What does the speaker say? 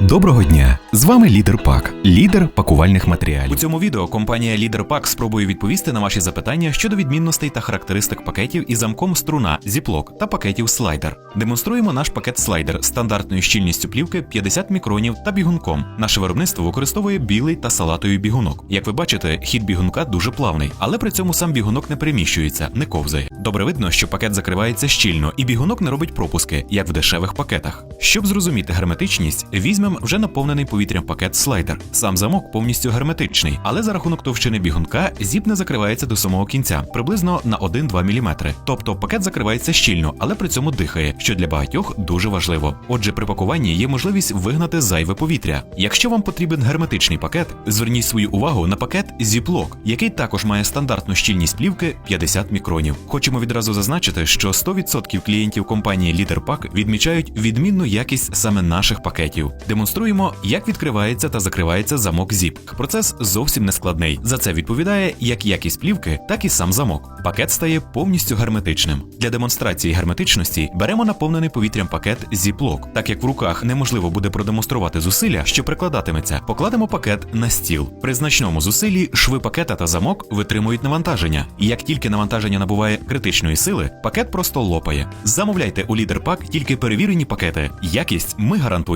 Доброго дня! З вами Лідер Пак, лідер пакувальних матеріалів. У цьому відео компанія LeaderPack спробує відповісти на ваші запитання щодо відмінностей та характеристик пакетів із замком струна Ziploc та пакетів слайдер. Демонструємо наш пакет слайдер з стандартною щільністю плівки 50 мікронів та бігунком. Наше виробництво використовує білий та салатовий бігунок. Як ви бачите, хід бігунка дуже плавний, але при цьому сам бігунок не переміщується, не ковзає. Добре видно, що пакет закривається щільно, і бігунок не робить пропуски, як в дешевих пакетах. Щоб зрозуміти герметичність, візьмемо вже наповнений повітрям пакет слайдер. Сам замок повністю герметичний, але за рахунок товщини бігунка зіп не закривається до самого кінця, приблизно на 1-2 мм. Тобто пакет закривається щільно, але при цьому дихає, що для багатьох дуже важливо. Отже, при пакуванні є можливість вигнати зайве повітря. Якщо вам потрібен герметичний пакет, зверніть свою увагу на пакет Ziploc, який також має стандартну щільність плівки 50 мікронів. Хочемо відразу зазначити, що 100% клієнтів компанії LeaderPack відмічають відмінну якість саме наших пакетів. Демонструємо, як відкривається та закривається замок ZIP. Процес зовсім не складний. За це відповідає як якість плівки, так і сам замок. Пакет стає повністю герметичним. Для демонстрації герметичності беремо наповнений повітрям пакет Ziploc. Так як в руках неможливо буде продемонструвати зусилля, що прикладатиметься, покладемо пакет на стіл. При значному зусиллі шви пакета та замок витримують навантаження. І як тільки навантаження набуває критичної сили, пакет просто лопає. Замовляйте у LeaderPack тільки перевірені пакети. Якість ми гарантуємо.